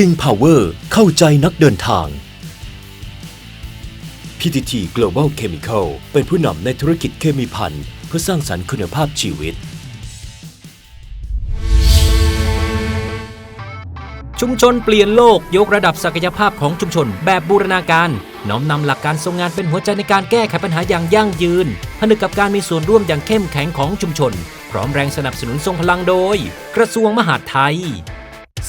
King Power เข้าใจนักเดินทาง PTT Global Chemical เป็นผู้นำในธุรกิจเคมีภัณฑ์เพื่อสร้างสรรค์คุณภาพชีวิต ชุมชนเปลี่ยนโลกยกระดับศักยภาพของชุมชนแบบบูรณาการน้อมนำหลักการทรงงานเป็นหัวใจในการแก้ไขปัญหาอย่างยั่งยืน ผนึกกับการมีส่วนร่วมอย่างเข้มแข็งของชุมชน พร้อมแรงสนับสนุนทรงพลังโดย กระทรวงมหาดไทย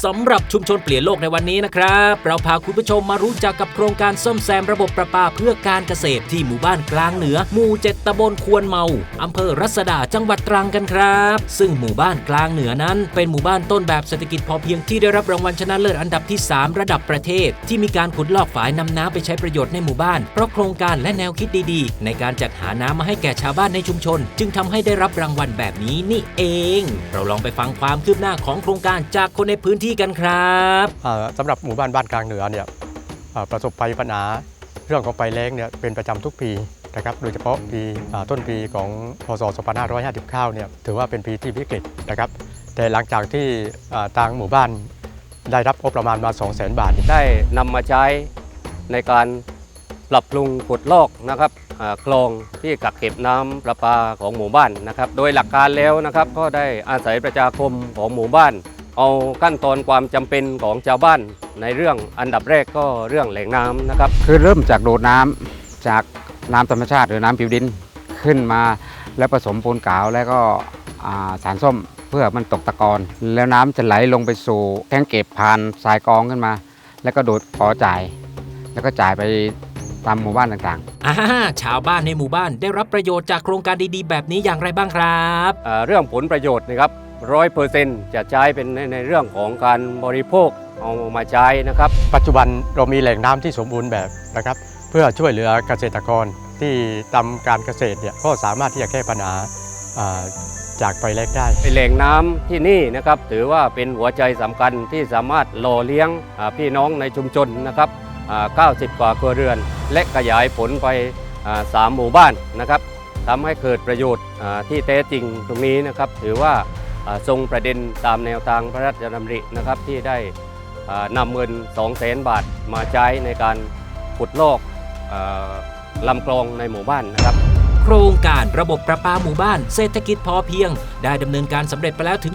สำหรับชุมชนเปลี่ยนโลกในวันนี้นะครับ เราพาคุณผู้ชมมารู้จักกับโครงการซ่อมแซมระบบประปาเพื่อการเกษตรที่หมู่บ้านกลางเหนือ หมู่เจ็ดตำบลควนเมาอำเภอรัศดาจังหวัดตรังกันครับ ซึ่งหมู่บ้านกลางเหนือนั้น เป็นหมู่บ้านต้นแบบเศรษฐกิจพอเพียงที่ได้รับรางวัลชนะเลิศอันดับที่ 3 ระดับประเทศ ที่มีการขุดลอกฝายนำน้ำไปใช้ประโยชน์ในหมู่บ้านเพราะโครงการและแนวคิดดีๆ ในการจัดหาน้ำมาให้แก่ชาวบ้านในชุมชน จึงทำให้ได้รับรางวัลแบบนี้นี่เอง เราลองไปฟังความคืบหน้าของโครงการจากคนในพื้นที่กันครับอ่าสำหรับหมู่บ้านบ้านกลางเหนือเนี่ยอ่าประสบภัยปัญหาเรื่องของไฟแล้งเนี่ยเป็นประจำทุกปีนะครับโดยเฉพาะปีอ่าต้นปีของพศ 2559 เนี่ยถือว่าเป็นปีที่วิกฤตนะครับ แต่หลังจากที่อ่าทางหมู่บ้านได้รับงบประมาณมา 200,000 บาท ได้นำมาใช้ในการปรับปรุงขุดลอกนะครับอ่าคลองที่กักเก็บน้ำประปาของหมู่บ้านนะครับ โดยหลักการแล้วนะครับ ก็ได้อาศัยประชาคมของหมู่บ้าน เอาขั้นตอนความจำเป็นของชาวบ้านในเรื่องอันดับแรกก็เรื่องแหล่งน้ำนะครับ คือเริ่มจากโดดน้ำจากน้ำธรรมชาติหรือน้ำผิวดินขึ้นมาแล้วผสมปูนกาวแล้วก็อ่าสารส้มเพื่อมันตกตะกอนแล้วน้ำจะไหลลงไปสู่แท้งเก็บผ่านสายกรองขึ้นมา แล้วก็ดูดขอจ่าย แล้วก็จ่ายไปตามหมู่บ้านต่างอ่าชาวบ้านในหมู่บ้านได้รับประโยชน์จากโครงการดีๆ แบบนี้อย่างไรบ้างครับอ่าเรื่องผลประโยชน์นะครับ ร้อยเปอร์เซ็นต์จะใช้เป็นในในเรื่องของการบริโภคเอามาใช้นะครับ ปัจจุบันเรามีแหล่งน้ำที่สมบูรณ์แบบนะครับ เพื่อช่วยเหลือเกษตรกรที่ทำการเกษตรเนี่ยก็สามารถที่จะแก้ปัญหาอ่าจากไฟแล้งได้แหล่งน้ำที่นี่นะครับถือว่าเป็นหัวใจสำคัญที่สามารถหล่อเลี้ยงอ่าพี่น้องในชุมชนนะครับอ่า90 กว่าครัวเรือน และขยายผลไปอ่าสามหมู่บ้านนะครับทำให้เกิดประโยชน์อ่าที่แท้จริงตรงนี้นะครับ ถือว่าอ่า ทรงประเด็นตามแนวทางพระราชดำรินะครับที่ได้นำเงิน 2 0 0 0 0 0บาทมาใช้ในการขุดลอกอลำคลองในหมู่บ้านนะครับ โครงการระบบประปาหมู่บ้านเศรษฐกิจพอเพียง ได้ดำเนินการสำเร็จไปแล้วถึง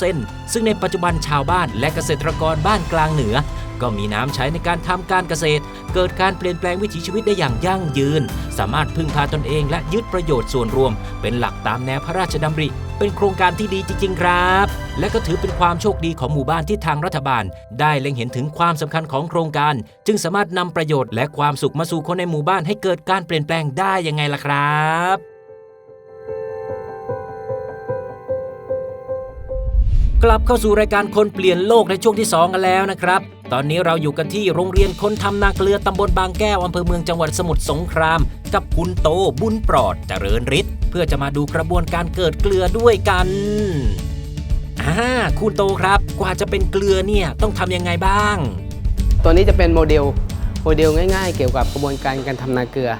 70%ซึ่งในปัจจุบันชาวบ้านและเกษตรกรบ้านกลางเหนือ ก็มีน้ำใช้ในการทำการเกษตร เกิดการเปลี่ยนแปลงวิถีชีวิตได้อย่างยั่งยืน สามารถพึ่งพาตนเองและยึดประโยชน์ส่วนรวม เป็นหลักตามแนวพระราชดำริ เป็นโครงการที่ดีจริง ๆ ครับ และก็ถือเป็นความโชคดีของหมู่บ้านที่ทางรัฐบาล ได้เล็งเห็นถึงความสำคัญของโครงการ จึงสามารถนำประโยชน์และความสุขมาสู่คนในหมู่บ้านให้เกิดการเปลี่ยนแปลงได้ยังไงล่ะครับ กลับเข้าสู่รายการคนเปลี่ยนโลกในช่วงที่ 2 กันแล้วนะครับ ตอนนี้เราอยู่กันที่โรงเรียนคนทำนาเกลือตำบลบางแก้วอำเภอเมืองจังหวัดสมุทรสงคราม กับคุณโตบุญปลอดเจริญฤทธิ์เพื่อจะมาดูกระบวนการเกิดเกลือด้วยกันอ่าคุณโตครับ กว่าจะเป็นเกลือเนี่ยต้องทำยังไงบ้าง ตัวนี้จะเป็นโมเดลโมเดลง่าย ๆ เกี่ยวกับกระบวนการการทำนาเกลือ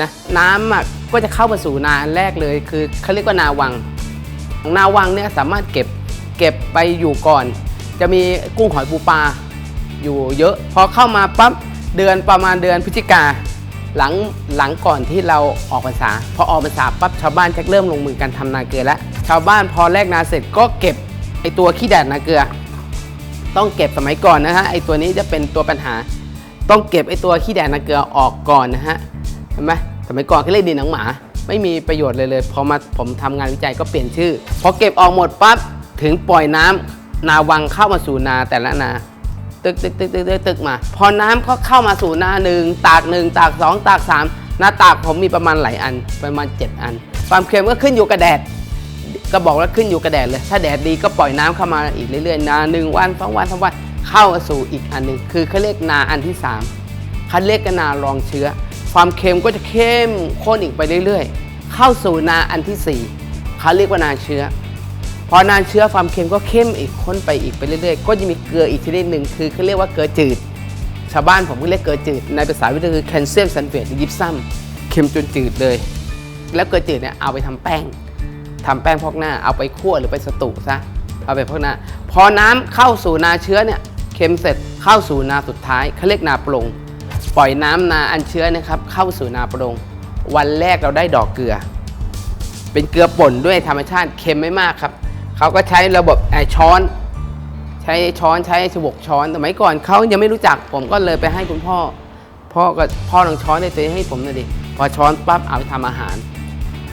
นะน้ำอะก็จะเข้ามาสู่นาแรกเลย คือเขาเรียกว่านาวังนาวังเนี่ยสามารถเก็บ เก็บไปอยู่ก่อน จะมีกุ้งหอยปูปลาอยู่เยอะ พอเข้ามาปั๊บเดือนประมาณเดือนพฤศจิกาหลังหลังก่อนที่เราออกพรรษา พอออกพรรษาปั๊บชาวบ้านจะเริ่มลงมือกันทำนาเกลือแล้วชาวบ้านพอแลกนาเสร็จก็เก็บไอตัวขี้แดดนาเกลือ ต้องเก็บสมัยก่อนนะฮะไอตัวนี้จะเป็นตัวปัญหา ต้องเก็บไอตัวขี้แดดนาเกลือออกก่อนนะฮะเห็นไหมสมัยก่อนเขาเรียกดินหนังหมา ไม่มีประโยชน์เลยเลยพอมาผมทำงานวิจัยก็เปลี่ยนชื่อพอเก็บออกหมดปั๊บ ถึงปล่อยน้ำนาวังเข้ามาสู่นาแต่ละนาตึกตึกตึกตึกตึกตึกมา พอน้ำก็เข้ามาสู่นาหนึ่งตากหนึ่งตากสองตากสามนาตากผมมีประมาณหลายอัน ประมาณ 7 อัน ความเค็มก็ขึ้นอยู่กับแดดก็บอกว่าขึ้นอยู่กับแดดเลย ถ้าแดดดีก็ปล่อยน้ำเข้ามาอีกเรื่อยๆนาหนึ่งวันสองวันสามวันเข้าสู่อีกอันหนึ่งคือเขาเรียกนาอันที่3เขาเรียกกันนารองเชื้อ ความเค็มก็จะเข้มข้นอีกไปเรื่อยๆ เข้าสู่นาอันที่สี่เขาเรียกว่านาเชื้อ พอนานเชื้อความเค็มก็เข้มอีกข้นไปอีกไปเรื่อยๆ ก็จะมีเกลืออีกชนิดหนึ่งคือเขาเรียกว่าเกลือจืด ชาวบ้านผมก็เรียกเกลือจืด ในภาษาวิทยาคือแคลเซียมซัลเฟตหรือยิปซัมเค็มจนจืดเลย แล้วเกลือจืดเนี่ยเอาไปทำแป้งทำแป้งพอกหน้าเอาไปคั่วหรือไปสตูซะเอาไปพอกหน้า พอน้ำเข้าสู่นาเชื้อเนี่ยเค็มเสร็จเข้าสู่นาสุดท้ายเขาเรียกนาปรงปล่อยน้ำนาอันเชื้อนะครับเข้าสู่นาปรงวันแรกเราได้ดอกเกลือ เป็นเกลือป่นด้วยธรรมชาติเค็มไม่มากครับ เขาก็ใช้ระบบไอช้อน ใช้ช้อนใช้ฉบกช้อนสมัยก่อนเขายังไม่รู้จักผมก็เลยไปให้คุณพ่อ พ่อก็พ่อลองช้อนได้ตัวให้ผมหน่อยดิพอช้อนปั๊บเอาไปทำอาหาร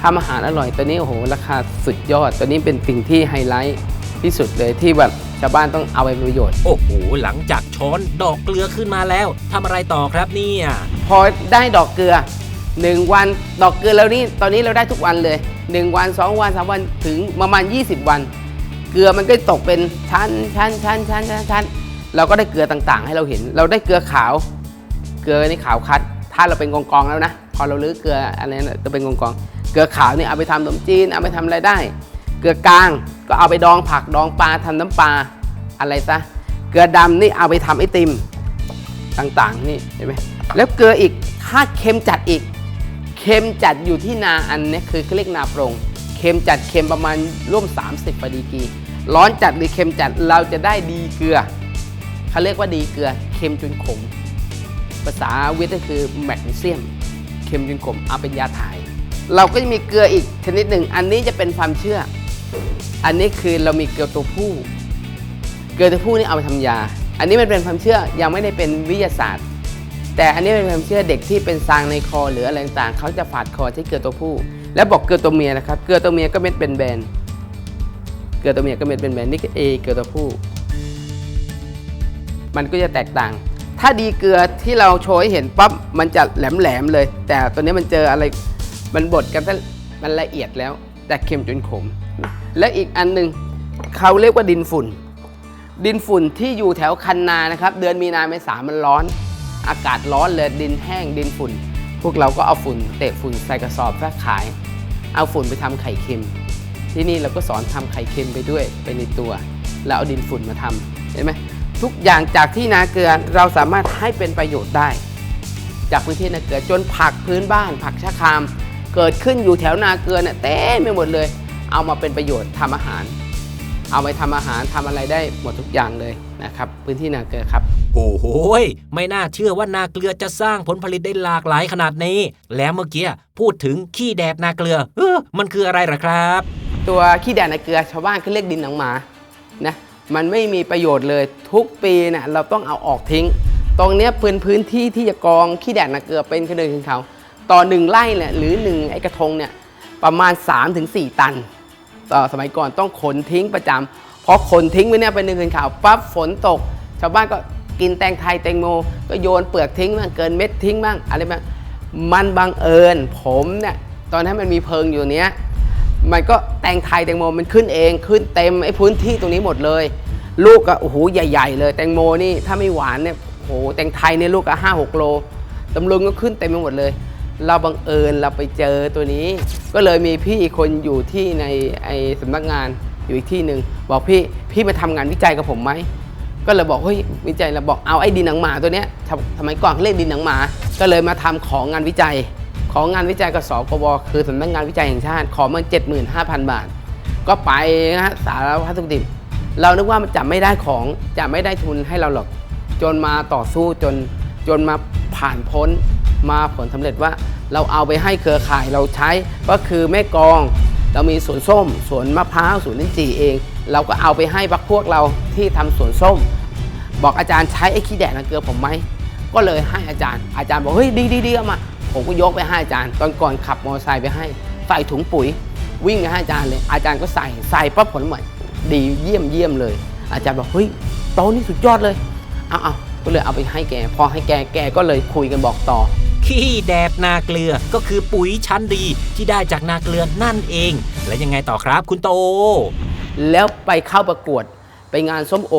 ทำอาหารอร่อยตัวนี้โอ้โหราคาสุดยอดตัวนี้เป็นสิ่งที่ไฮไลท์ที่สุดเลยที่แบบชาวบ้านต้องเอาไปประโยชน์ โอ้โห หลังจากช้อนดอกเกลือขึ้นมาแล้วทำอะไรต่อครับเนี่ย พอได้ดอกเกลือ1วันดอกเกลือแล้วนี่ตอนนี้เราได้ทุกวันเลย 1 วัน 2 วัน 3 วันถึงประมาณ 20 วัน เกลือมันก็ตกเป็นชั้นชั้นชั้นชั้นชั้นชั้นเราก็ได้เกลือต่างๆ ให้เราเห็น เราได้เกลือขาว เกลือนี่ขาวคัด ถ้าเราเป็นกองกองแล้วนะ พอเราลื้อเกลืออะไรนะจะเป็นกองกอง เกลือขาวนี่เอาไปทำขนมจีนเอาไปทำอะไรได้ เกลือกลางก็เอาไปดองผักดองปลาทำน้ำปลาอะไรซะ เกลือดำนี่เอาไปทำไอติมต่างๆนี่เห็นไหมแล้วเกลืออีกถ้าเค็มจัดอีก เค็มจัดอยู่ที่นาอันนี้คือเขาเรียกนาปรงเค็มจัดเค็มประมาณร่วม 30ปดีกีร้อนจัดหรือเค็มจัดเราจะได้ดีเกลือเขาเรียกว่าดีเกลือเค็มจนขม ภาษาวิทย์ก็คือแมกนีเซียมเค็มจนขมเอาเป็นยาถ่าย เราก็จะมีเกลืออีกชนิดหนึ่ง อันนี้จะเป็นความเชื่อ อันนี้คือเรามีเกลือตัวผู้ เกลือตัวผู้นี่เอาไปทำยา อันนี้มันเป็นความเชื่อยังไม่ได้เป็นวิทยาศาสตร์ แต่อันนี้เป็นความเชื่อเด็กที่เป็นซางในคอหรืออะไรต่างๆเขาจะฝาดคอใช้เกลือตัวผู้ แล้วบอกเกลือตัวเมียนะครับ เกลือตัวเมียก็เม็ดเป็นแบนเกลือตัวเมียก็เม็ดเป็นแบนนี่คือ A เกลือตัวผู้ มันก็จะแตกต่าง ถ้าดีเกลือที่เราโชว์ให้เห็นปั๊บมันจะแหลมๆเลย แต่ตัวนี้มันเจออะไรมันบดกันซะมันละเอียดแล้ว แต่เค็มจนขม และอีกอันหนึ่งเขาเรียกว่าดินฝุ่น ดินฝุ่นที่อยู่แถวคันนานะครับ เดือนมีนาเมษามันร้อน อากาศร้อนเลยดินแห้งดินฝุ่น พวกเราก็เอาฝุ่นเตะฝุ่นใส่กระสอบแฟกขาย เอาฝุ่นไปทำไข่เค็ม ที่นี่เราก็สอนทำไข่เค็มไปด้วยไปในตัว แล้วเอาดินฝุ่นมาทำเห็นไหมทุกอย่างจากที่นาเกลือเราสามารถให้เป็นประโยชน์ได้ จากพื้นที่นาเกลือจนผักพื้นบ้าน ผักชะคราม เกิดขึ้นอยู่แถวนาเกลือเนี่ยเต็มไปหมดเลย เอามาเป็นประโยชน์ทำอาหาร เอาไปทำอาหารทำอะไรได้หมดทุกอย่างเลย นะครับพื้นที่นาเกลือครับ โอ้โหยไม่น่าเชื่อว่านาเกลือจะสร้างผลผลิตได้หลากหลายขนาดนี้ แล้วเมื่อกี้พูดถึงขี้แดดนาเกลือเออมันคืออะไรเหรอครับ ตัวขี้แดดในเกลือชาวบ้านเขาเรียกดินหนังหมานะมันไม่มีประโยชน์เลยทุกปีเนะ่ยเราต้องเอาออกทิ้ง ตรงเนี้ยพื้นพื้นที่ที่จะกองขี้แดดในเกลือเป็นกระเดินขึ้นเขาต่อหนึ่งไร่เนี่ยหรือหนึ่งไอ้กระทงเนี่ยประมาณ 3-4 ตันต่อสมัยก่อนต้องขนทิ้งประจำพอขนทิ้งไปเนี่ยไปหนึ่งคืนข่าวปั๊บฝนตก ชาวบ้านก็กินแตงไทยแตงโม ก็โยนเปลือกทิ้งบ้างเกินเม็ดทิ้งบ้างอะไรบ้างมันบังเอิญผมเนี่ยตอนนั้นมันมีเพิงอยู่เนี้ยมันก็แตงไทยแตงโมมันขึ้นเองขึ้นเต็มไอ้พื้นที่ตรงนี้หมดเลย ลูกก็โอ้โหใหญ่ ๆ เลย แตงโมนี่ถ้าไม่หวานเนี่ยโอ้โหแตงไทยเนี่ยลูกก็ห้าหกโลตำลึงก็ขึ้นเต็มไปหมดเลย เราบังเอิญเราไปเจอตัวนี้ ก็เลยมีพี่คนอยู่ที่ในไอ้สำนักงาน อยู่อีกที่หนึ่งบอกพี่พี่มาทำงานวิจัยกับผมไหมก็เลยบอกเฮ้ยวิจัยเราบอกเอาไอ้ดินหนังหมาตัวเนี้ยทำสมัยก่อนเขาเรียกดินหนังหมา ก็เลยมาทำของงานวิจัย ของงานวิจัยกับสกวคือสำนักงานวิจัยแห่งชาติขอมา75,000 บาท ก็ไปนะฮะสารพัดทุกดิบเรานึกว่ามันจะไม่ได้ของจะไม่ได้ทุนให้เราหรอก จนมาต่อสู้จนจนมาผ่านพ้นมาผลสำเร็จว่าเราเอาไปให้เครือข่ายเราใช้ก็คือแม่กอง เรามีสวนส้ม สวนมะพร้าวสวนลิ้นจี่เอง เราก็เอาไปให้พักพวกเราที่ทำสวนส้ม บอกอาจารย์ใช้ไอ้ขี้แดดนะเกลือผมไหมก็เลยให้อาจารย์ อาจารย์บอกเฮ้ยดีดีดีเอามาผมก็ยกไปให้อาจารย์ ตอนก่อนขับมอเตอร์ไซค์ไปให้ใส่ถุงปุ๋ย วิ่งไปให้อาจารย์เลย อาจารย์ก็ใส่ใส่ปั๊บผลใหม่ดีเยี่ยมเยี่ยมเลย อาจารย์บอกเฮ้ยโตนี่สุดยอดเลยเอาเอาก็เลยเอาไปให้แก พอให้แกแกก็เลยคุยกันบอกต่อ ขี้แดดนาเกลือก็คือปุ๋ยชั้นดีที่ได้จากนาเกลือนั่นเอง และยังไงต่อครับคุณโต แล้วไปเข้าประกวดไปงานส้มโอ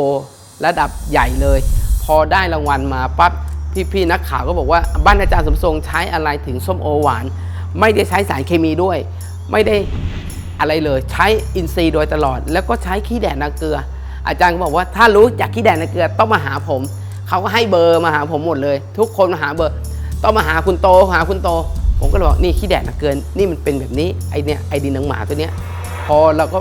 ระดับใหญ่เลย พอได้รางวัลมาปั๊บพี่ๆนักข่าวก็บอกว่าบ้านอาจารย์สมทรงใช้อะไรถึงส้มโอหวาน ไม่ได้ใช้สารเคมีด้วย ไม่ได้อะไรเลยใช้อินทรีย์โดยตลอด แล้วก็ใช้ขี้แดดนาเกลือ อาจารย์ก็บอกว่าถ้ารู้จากขี้แดดนาเกลือต้องมาหาผม เขาก็ให้เบอร์มาหาผมหมดเลย ทุกคนมาหาเบอร์ ต้องมาหาคุณโตหาคุณโต ผมก็เลยบอกนี่ขี้แดดนาเกลือนี่มันเป็นแบบนี้ไอเนี่ยไอดินหนังหมาตัวเนี้ยพอเราก็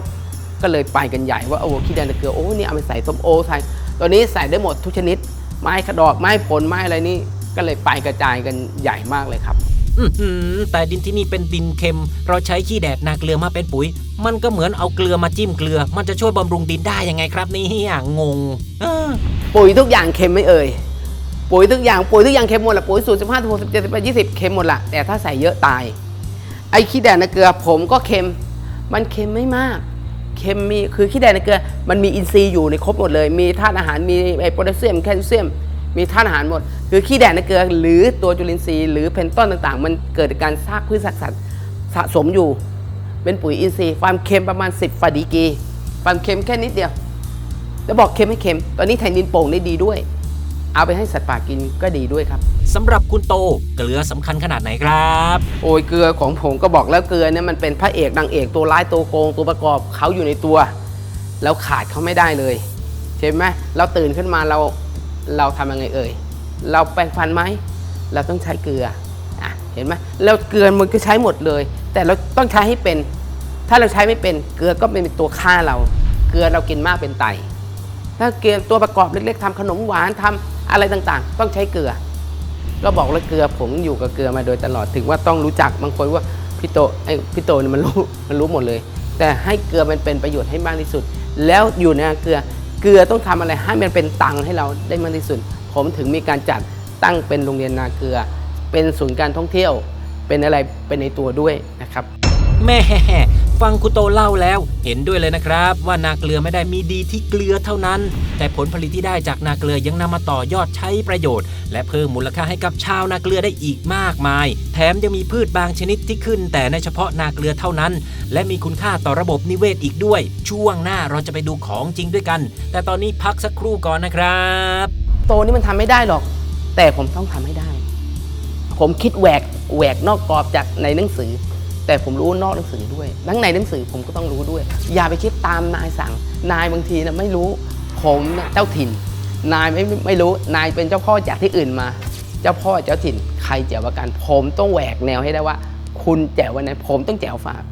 ก็เลยไปกันใหญ่ว่าโอ้ขี้แดงตะเกียวโอ้นี่เอาไปใส่ส้มโอใส่ตัวนี้ใส่ได้หมดทุกชนิด ไม้ขดอกไม้ผลไม้อะไรนี่ก็เลยไปกระจายกันใหญ่มากเลยครับอื้อหือแต่ดินที่นี่เป็นดินเค็ม เราใช้ขี้แดดนาเกลือมาเป็นปุ๋ย มันก็เหมือนเอาเกลือมาจิ้มเกลือ มันจะช่วยบำรุงดินได้ยังไงครับเนี่ยงงเออปุ๋ยทุกอย่างเค็มไม่เอ่ย ปุ๋ยทุกอย่างปุ๋ยทุกอย่างเค็มหมดละปุ๋ยสูตรสิบห้าสิบหกสิบเจ็ดสิบแปดยี่สิบเค็มหมดละแต่ถ้าใส่เยอะตาย ไอ้ขี้แดดในเกลือผมก็เค็ม มันเค็มไม่มากเค็มมีคือขี้แดดในเกลือมันมีอินทรีย์อยู่ในครบหมดเลย มีธาตุอาหารมีไอ้โพแทสเซียมแคลเซียม มีธาตุอาหารหมด คือขี้แดดในเกลือหรือตัวจุลินทรีย์หรือเพนต้นต่างๆ มันเกิดจากการซากพืชสัตว์สัตว์สะสมอยู่ เป็นปุ๋ยอินทรีย์ความเค็มประมาณ 10ฟาดีกีความเค็มแค่นิดเดียว แล้วบอกเค็มไม่เค็ม ตอนนี้แทนดินโป่งได้ดีด้วย เอาไปให้สัตว์ป่ากินก็ดีด้วยครับ สำหรับคุณโตเกลือสำคัญขนาดไหนครับ โอ้ยเกลือของผมก็บอกแล้วเกลือเนี่ยมันเป็นพระเอกนางเอกตัวร้ายตัวโกงตัวประกอบเขาอยู่ในตัว แล้วขาดเขาไม่ได้เลยใช่ไหมเราตื่นขึ้นมาเราเราทำยังไงเอ่ยเราแปรงฟันไหมเราต้องใช้เกลืออะเห็นไหมแล้วเกลือมันก็ใช้หมดเลย แต่เราต้องใช้ให้เป็น ถ้าเราใช้ไม่เป็นเกลือก็เป็นตัวฆ่าเรา เกลือเรากินมากเป็นไตถ้าเกลือตัวประกอบเล็กๆทำขนมหวานทำ อะไรต่างๆ ต้องใช้เกลือ ก็บอกแล้วเกลือผมอยู่กับเกลือมาโดยตลอดถึงว่าต้องรู้จักบางคนว่าพี่โตไอ้พี่โตเนี่ยมันรู้มันรู้หมดเลย แต่ให้เกลือมันเป็นประโยชน์ให้มากที่สุด แล้วอยู่ในเกลือเกลือต้องทำอะไรให้มันเป็นตังค์ให้เราได้มากที่สุด ผมถึงมีการจัดตั้งเป็นโรงเรียนนาเกลือ เป็นศูนย์การท่องเที่ยว เป็นอะไรเป็นในตัวด้วยนะครับแม่ ฟังคุโตเล่าแล้วเห็นด้วยเลยนะครับ ว่านาเกลือไม่ได้มีดีที่เกลือเท่านั้น แต่ผลผลิตที่ได้จากนาเกลือยังนำมาต่อยอดใช้ประโยชน์ และเพิ่มมูลค่าให้กับชาวนาเกลือได้อีกมากมาย แถมยังมีพืชบางชนิดที่ขึ้น แต่ในเฉพาะนาเกลือเท่านั้น และมีคุณค่าต่อระบบนิเวศอีกด้วย ช่วงหน้าเราจะไปดูของจริงด้วยกัน แต่ตอนนี้พักสักครู่ก่อนนะครับ โตนี่มันทำไม่ได้หรอก แต่ผมต้องทำให้ได้ ผมคิดแหวกแหวกนอกกรอบจากในหนังสือ แต่ผมรู้นอกหนังสือด้วยทั้งในหนังสือผมก็ต้องรู้ด้วย อย่าไปคิดตามนายสั่ง นายบางทีนะไม่รู้ ผมนะเจ้าถิ่น นายไม่ไม่รู้ นายเป็นเจ้าพ่อจากที่อื่นมา เจ้าพ่อเจ้าถิ่น ใครแจ๋วกัน ผมต้องแหวกแนวให้ได้ว่า คุณแจ๋ววันไหนผมต้องแจ๋วฝาก